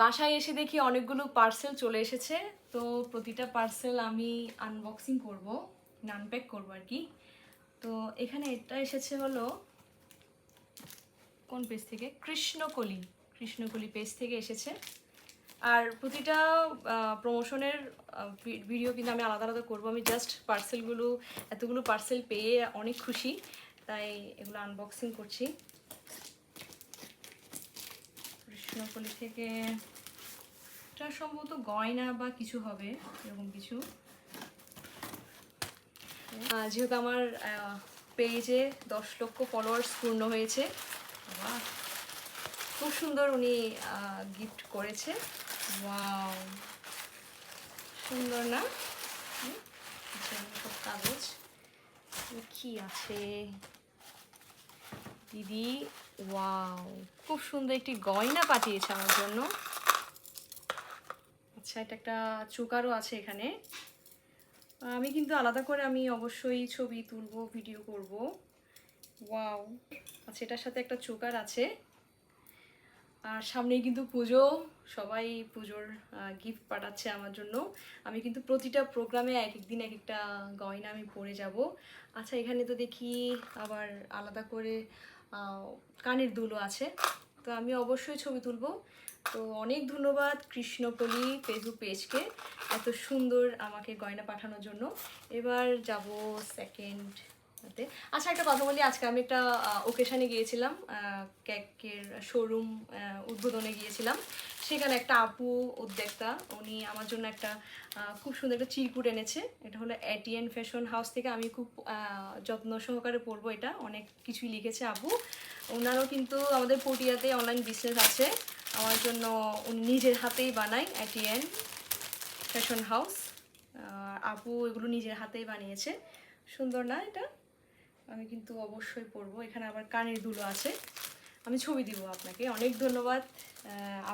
বাসায় এসে দেখি অনেকগুলো পার্সেল চলে এসেছে। তো প্রতিটা পার্সেল আমি আনবক্সিং করব আনপ্যাক করব আর কি। তো এখানে এটা এসেছে হলো, কোন পেজ থেকে? কৃষ্ণকলি। কৃষ্ণকলি পেজ থেকে এসেছে। আর প্রতিটা প্রমোশনের ভিডিও কিন্তু আমি আলাদা আলাদা করব। আমি জাস্ট পার্সেলগুলো এতগুলো পার্সেল পেয়ে অনেক খুশি। তাই এগুলো আনবক্সিং করছি। কৃষ্ণকলি থেকে এটা সম্ভবত গয়না বা কিছু হবে এরকম কিছু। যেহেতু আমার পেজে দশ লক্ষ ফলোয়ার্স পূর্ণ হয়েছে খুব সুন্দর উনি গিফট করেছে। সুন্দর না? আচ্ছা, কাগজ। কি আছে? দিদি ওয়াও খুব সুন্দর একটি গয়না পাঠিয়েছে আমার জন্য। আচ্ছা এটা একটা চোকারও আছে এখানে। আমি কিন্তু আলাদা করে আমি অবশ্যই ছবি তুলবো, ভিডিও করব। ওয়াও আচ্ছা এটার সাথে একটা চোকার আছে। আর সামনেই কিন্তু পুজো। সবাই পুজোর গিফট পাঠাচ্ছে আমার জন্য। আমি কিন্তু প্রতিটা প্রোগ্রামে এক এক দিন এক একটা গয়না আমি পরে যাব। আচ্ছা এখানে তো দেখি আবার আলাদা করে কানের দুলো আছে। তো আমি অবশ্যই ছবি তুলব। তো অনেক ধন্যবাদ কৃষ্ণপলি ফেসবুক পেজকে এত সুন্দর আমাকে গয়না পাঠানোর জন্য। এবার যাব সেকেন্ড হাতে আচ্ছা একটা কথা বলি। আজকে আমি একটা ওকেশনে গিয়েছিলাম কেকের শোরুম উদ্বোধনে গিয়েছিলাম। সেখানে একটা আপু উদ্যোক্তা, উনি আমার জন্য একটা খুব সুন্দর একটা চিরকুট এনেছে। এটা হলো এটিএন ফ্যাশন হাউস থেকে। আমি খুব যত্ন সহকারে পরবো এটা। অনেক কিছুই লিখেছে আপু। ওনারও কিন্তু আমাদের পটিয়াতে অনলাইন বিজনেস আছে। আমার জন্য উনি নিজের হাতেই বানায় এটিএন ফ্যাশন হাউস আপু এগুলো নিজের হাতেই বানিয়েছে। সুন্দর না এটা? আমি কিন্তু অবশ্যই পরবো এখানে আবার কানের দুলো আছে। আমি ছবি দিব আপনাকে। অনেক ধন্যবাদ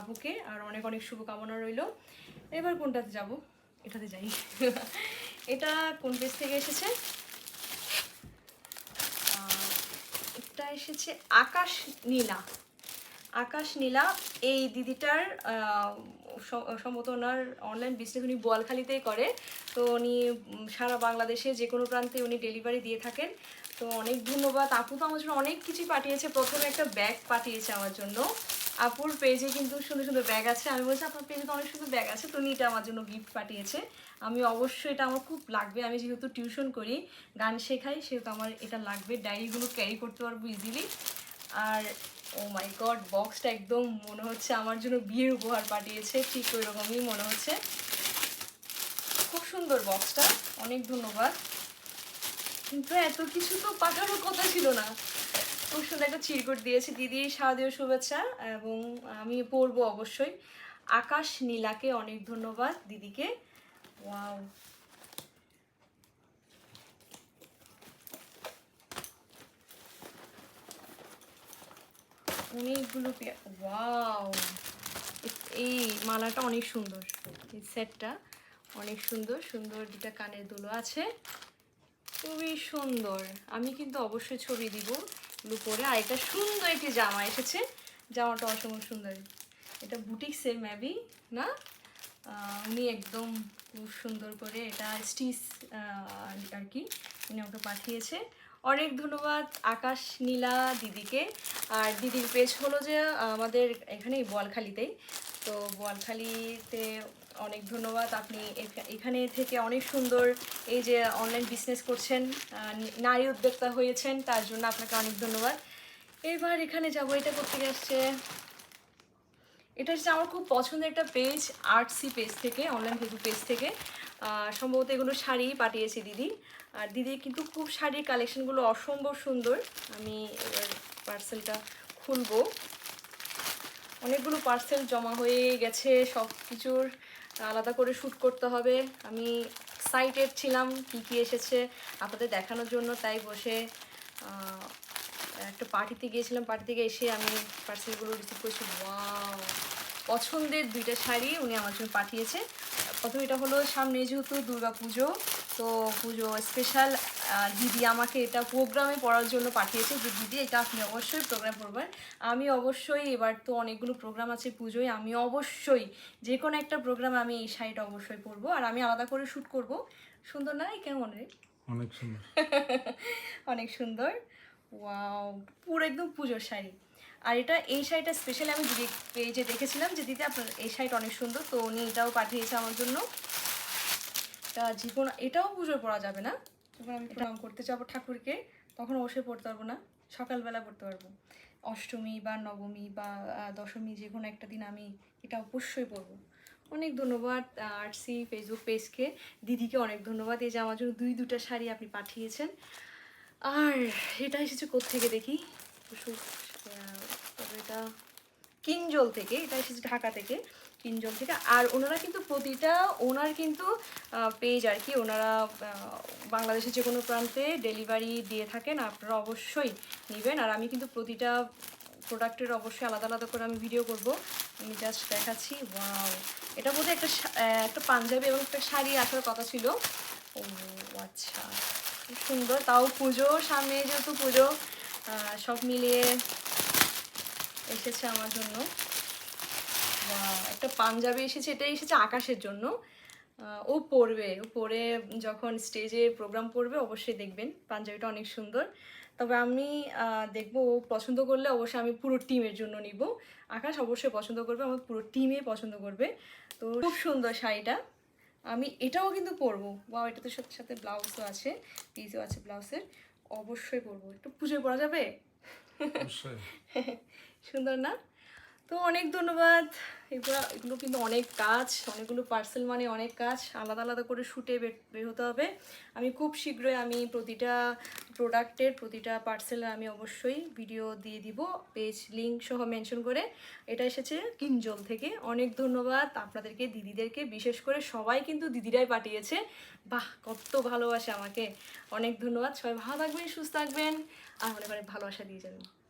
আপুকে আর অনেক অনেক শুভকামনা রইল। এবার কোনটাতে যাব? এটাতে যাই। এটা কোন পেজ থেকে এসেছে? এটা এসেছে আকাশ নীলা। আকাশ নীলা, এই দিদিটার সম্ভবত ওনার অনলাইন বিজনেস উনি বোয়ালখালিতেই করে। তো উনি সারা বাংলাদেশে যে কোনো প্রান্তে উনি ডেলিভারি দিয়ে থাকেন। তো অনেক ধন্যবাদ। আপু তো আমার জন্য অনেক কিছুই পাঠিয়েছে। প্রথমে একটা ব্যাগ পাঠিয়েছে আমার জন্য। আপুর পেজে কিন্তু সুন্দর সুন্দর ব্যাগ আছে। আমি বলছি, আপনার পেজে তো অনেক সুন্দর ব্যাগ আছে। তো উনি এটা আমার জন্য গিফট পাঠিয়েছে। আমি অবশ্যই এটা আমার খুব লাগবে। আমি যেহেতু টিউশন করি, গান শেখাই, সেহেতু আমার এটা লাগবে। ডায়েরিগুলো ক্যারি করতে পারব ইজিলি আর ও মাই গড বক্সটা একদম মনে হচ্ছে আমার জন্য বিয়ের উপহার পাঠিয়েছে, ঠিক ওই রকমই মনে হচ্ছে। খুব সুন্দর বক্সটা অনেক ধন্যবাদ। কিন্তু এত কিছু তো পাঠানোর কথা ছিল না। খুব সুন্দর একটা চিরকুট দিয়েছে, দিদি শারদীয় শুভেচ্ছা এবং আমি পড়ব অবশ্যই। আকাশ নীলাকে অনেক ধন্যবাদ দিদিকে। ওয়াও অনেকগুলো ওয়াও! এই মালাটা অনেক সুন্দর। এই সেটটা অনেক সুন্দর সুন্দর দুটা কানের দুলো আছে। খুবই সুন্দর। আমি কিন্তু অবশ্যই ছবি দিব এগুলো পরে আর একটা সুন্দর একটি জামা এসেছে। জামাটা অসম্ভব সুন্দর। এটা বুটিক্সের ম্যাবি না? উনি একদম খুব সুন্দর করে এটা স্টিচ আর কি, উনি আমাকে পাঠিয়েছে। অনেক ধন্যবাদ আকাশ নীলা দিদিকে। আর দিদির পেজ হলো যে, আমাদের এখানে বোয়ালখালিতেই। তো বোয়ালখালিতে অনেক ধন্যবাদ। আপনি এখানে থেকে অনেক সুন্দর এই যে অনলাইন বিজনেস করছেন নারী উদ্যোক্তা হয়েছেন, তার জন্য আপনাকে অনেক ধন্যবাদ। এবার এখানে যাব, এটা করতে আসছে? এটা হচ্ছে আমার খুব পছন্দের একটা পেজ আর্টসি পেজ থেকে অনলাইন ফেসবুক পেজ থেকে। সম্ভবত এগুলো শাড়ি পাঠিয়েছে দিদি। আর দিদি কিন্তু খুব শাড়ির কালেকশনগুলো অসম্ভব সুন্দর। আমি এবার পার্সেলটা খুলবো। অনেকগুলো পার্সেল জমা হয়ে গেছে সব কিছুর আলাদা করে শ্যুট করতে হবে। আমি এক্সাইটেড ছিলাম, কী কী এসেছে আপনাদের দেখানোর জন্য, তাই বসে একটা পার্টিতে গিয়েছিলাম পার্টি থেকে এসে আমি পার্সেলগুলো রিসিভ করেছি। ওয়াও পছন্দের দুইটা শাড়ি উনি আমার জন্য পাঠিয়েছে। প্রথমে এটা হলো সামনে যেহেতু দুর্গা পুজো তো পুজো স্পেশাল দিদি আমাকে এটা প্রোগ্রামে পড়ার জন্য পাঠিয়েছে যে দিদি এটা আপনি অবশ্যই প্রোগ্রাম করবেন আমি অবশ্যই এবার তো অনেকগুলো প্রোগ্রাম আছে পুজোয় আমি অবশ্যই যে কোনো একটা প্রোগ্রাম আমি এই শাড়িটা অবশ্যই পরবো। আর আমি আলাদা করে শ্যুট করব। সুন্দর না? কেমন রে? অনেক সুন্দর। অনেক সুন্দর। ওয়াও পুরো একদম পুজোর শাড়ি। আর এটা এই শাড়িটা স্পেশালি আমি দিদি পেজে দেখেছিলাম যে দিদি আপনার এই শাড়িটা অনেক সুন্দর তো উনি এটাও পাঠিয়েছে আমার জন্য। তা জীবন এটাও পুজোর পরা যাবে না? যখন আমি প্রণাম করতে যাব ঠাকুরকে তখন অবশ্যই পড়তে পারব না সকালবেলা পড়তে পারব। অষ্টমী বা নবমী বা দশমী যে কোনো একটা দিন আমি এটা অবশ্যই পড়ব। অনেক ধন্যবাদ আরসি ফেসবুক পেজকে দিদিকে অনেক ধন্যবাদ এই যে আমার জন্য দুই দুটা শাড়ি আপনি পাঠিয়েছেন। আর এটা এসেছে কোত্থেকে দেখি? এটা কিঞ্জল থেকে, এটা এসেছে ঢাকা থেকে, কিঞ্জল থেকে। আর ওনারা কিন্তু প্রতিটা, ওনার কিন্তু পেজ আর কি, ওনারা বাংলাদেশের যে কোনো প্রান্তে ডেলিভারি দিয়ে থাকেন, আপনারা অবশ্যই নেবেন। আর আমি কিন্তু প্রতিটা প্রোডাক্টের অবশ্যই আলাদা আলাদা করে আমি ভিডিও করব। আমি জাস্ট দেখাচ্ছি ওয়াও এটা বোধহয় একটা একটা পাঞ্জাবি এবং একটা শাড়ি আসার কথা ছিল। ও আচ্ছা। খুব সুন্দর, তাও পুজো, সামনে যেহেতু পুজো সব মিলিয়ে এসেছে আমার জন্য। একটা পাঞ্জাবি এসেছে এটা এসেছে আকাশের জন্য। ও পরবে, ও পরে যখন স্টেজে প্রোগ্রাম করবে অবশ্যই দেখবেন, পাঞ্জাবিটা অনেক সুন্দর। তবে আমি দেখব ও পছন্দ করলে অবশ্যই আমি পুরো টিমের জন্য নিব। আকাশ অবশ্যই পছন্দ করবে, আমার পুরো টিমে পছন্দ করবে। তো খুব সুন্দর শাড়িটা। আমি এটাও কিন্তু পরবো। বা এটাতে সাথে সাথে ব্লাউজও আছে পিসও আছে ব্লাউজের অবশ্যই পরবো। একটু পুজোয় পরা যাবে? সুন্দর না? তো অনেক ধন্যবাদ। এগুলো এগুলো কিন্তু অনেক কাজ, অনেকগুলো পার্সেল মানে অনেক কাজ, আলাদা আলাদা করে শুটে বের হতে হবে। আমি খুব শীঘ্রই আমি প্রতিটা প্রোডাক্টের প্রতিটা পার্সেলের আমি অবশ্যই ভিডিও দিয়ে দিব পেজ লিঙ্ক সহ মেনশন করে। এটা এসেছে কিঞ্জল থেকে। অনেক ধন্যবাদ আপনাদেরকে, দিদিদেরকে, বিশেষ করে সবাই কিন্তু দিদিরাই পাঠিয়েছে। বাহ, কত ভালোবাসে আমাকে। অনেক ধন্যবাদ, সবাই ভালো থাকবেন, সুস্থ থাকবেন। আর অনেক অনেক ভালোবাসা দিয়ে যাবেন।